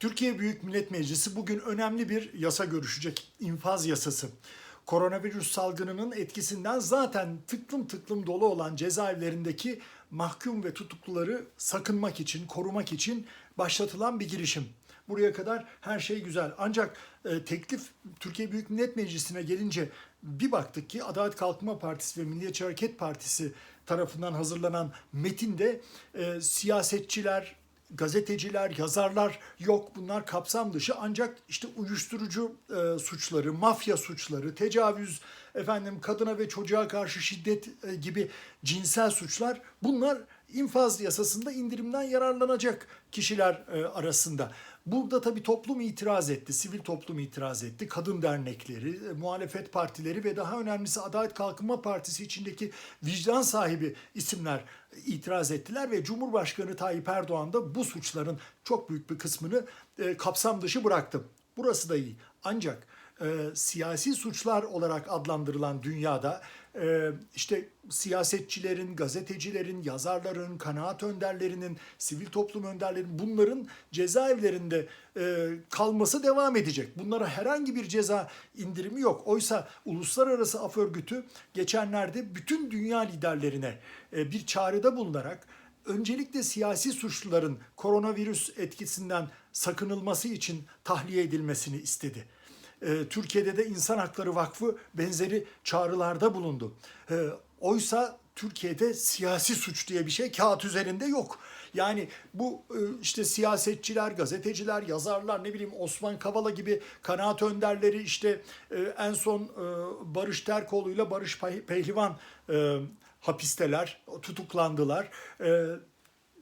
Türkiye Büyük Millet Meclisi bugün önemli bir yasa görüşecek. İnfaz yasası. Koronavirüs salgınının etkisinden zaten tıklım tıklım dolu olan cezaevlerindeki mahkum ve tutukluları sakınmak için, korumak için başlatılan bir girişim. Buraya kadar her şey güzel. Ancak e, teklif Türkiye Büyük Millet Meclisi'ne gelince bir baktık ki Adalet Kalkınma Partisi ve Milliyetçi Hareket Partisi tarafından hazırlanan metinde e, siyasetçiler, gazeteciler, yazarlar yok bunlar kapsam dışı ancak işte uyuşturucu e, suçları, mafya suçları, tecavüz, efendim kadına ve çocuğa karşı şiddet e, gibi cinsel suçlar bunlar infaz yasasında indirimden yararlanacak kişiler e, arasında. Burada tabii toplum itiraz etti, sivil toplum itiraz etti. Kadın dernekleri, e, muhalefet partileri ve daha önemlisi Adalet Kalkınma Partisi içindeki vicdan sahibi isimler itiraz ettiler ve Cumhurbaşkanı Tayyip Erdoğan da bu suçların çok büyük bir kısmını e, kapsam dışı bıraktı. Burası da iyi. Ancak e, siyasi suçlar olarak adlandırılan dünyada e, işte siyasetçilerin, gazetecilerin, yazarların, kanaat önderlerinin, sivil toplum önderlerinin bunların cezaevlerinde e, kalması devam edecek. Bunlara herhangi bir ceza indirimi yok. Oysa Uluslararası Af Örgütü geçenlerde bütün dünya liderlerine e, bir çağrıda bulunarak öncelikle siyasi suçluların koronavirüs etkisinden sakınılması için tahliye edilmesini istedi. Ee, Türkiye'de de İnsan Hakları Vakfı benzeri çağrılarda bulundu. Ee, oysa Türkiye'de siyasi suç diye bir şey kağıt üzerinde yok. Yani bu e, işte siyasetçiler, gazeteciler, yazarlar ne bileyim Osman Kavala gibi kanaat önderleri işte e, en son e, Barış Terkoğlu ile Barış Peh- Pehlivan hapisteler, tutuklandılar.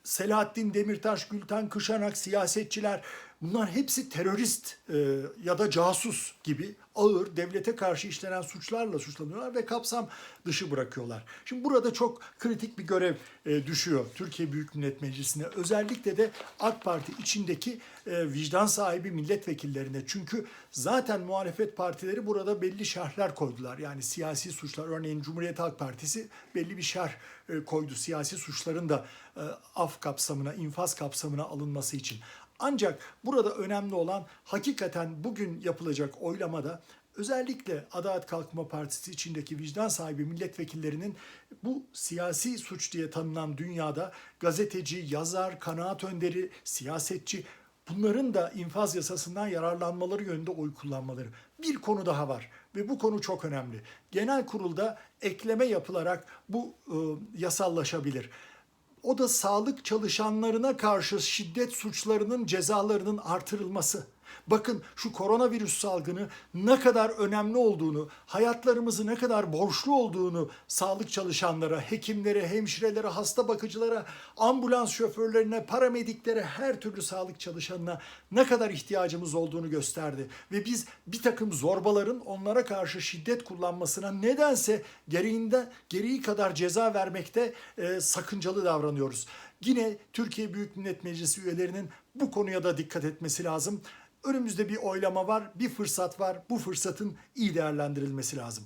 Selahattin Demirtaş, Gülten Kışanak, siyasetçiler bunlar hepsi terörist e, ya da casus gibi ağır devlete karşı işlenen suçlarla suçlanıyorlar ve kapsam dışı bırakıyorlar. Şimdi burada çok kritik bir görev e, düşüyor Türkiye Büyük Millet Meclisi'ne. Özellikle de AK Parti içindeki e, vicdan sahibi milletvekillerine. Çünkü zaten muhalefet partileri burada belli şerhler koydular. Yani siyasi suçlar örneğin Cumhuriyet Halk Partisi belli bir şerh e, koydu. Siyasi suçların da e, af kapsamına, infaz kapsamına alınması için. Ancak burada önemli olan hakikaten bugün yapılacak oylamada özellikle Adalet Kalkınma Partisi içindeki vicdan sahibi milletvekillerinin bu siyasi suç diye tanınan dünyada gazeteci, yazar, kanaat önderi, siyasetçi bunların da infaz yasasından yararlanmaları yönünde oy kullanmaları. Bir konu daha var ve bu konu çok önemli. Genel kurulda ekleme yapılarak bu e, yasallaşabilir. O da sağlık çalışanlarına karşı şiddet suçlarının cezalarının artırılması. Bakın şu koronavirüs salgını ne kadar önemli olduğunu, hayatlarımızı ne kadar borçlu olduğunu sağlık çalışanlara, hekimlere, hemşirelere, hasta bakıcılara, ambulans şoförlerine, paramediklere, her türlü sağlık çalışanına ne kadar ihtiyacımız olduğunu gösterdi. Ve biz bir takım zorbaların onlara karşı şiddet kullanmasına nedense gereğinde gereği kadar ceza vermekte e, sakıncalı davranıyoruz. Yine Türkiye Büyük Millet Meclisi üyelerinin bu konuya da dikkat etmesi lazım. Önümüzde bir oylama var, bir fırsat var. Bu fırsatın iyi değerlendirilmesi lazım.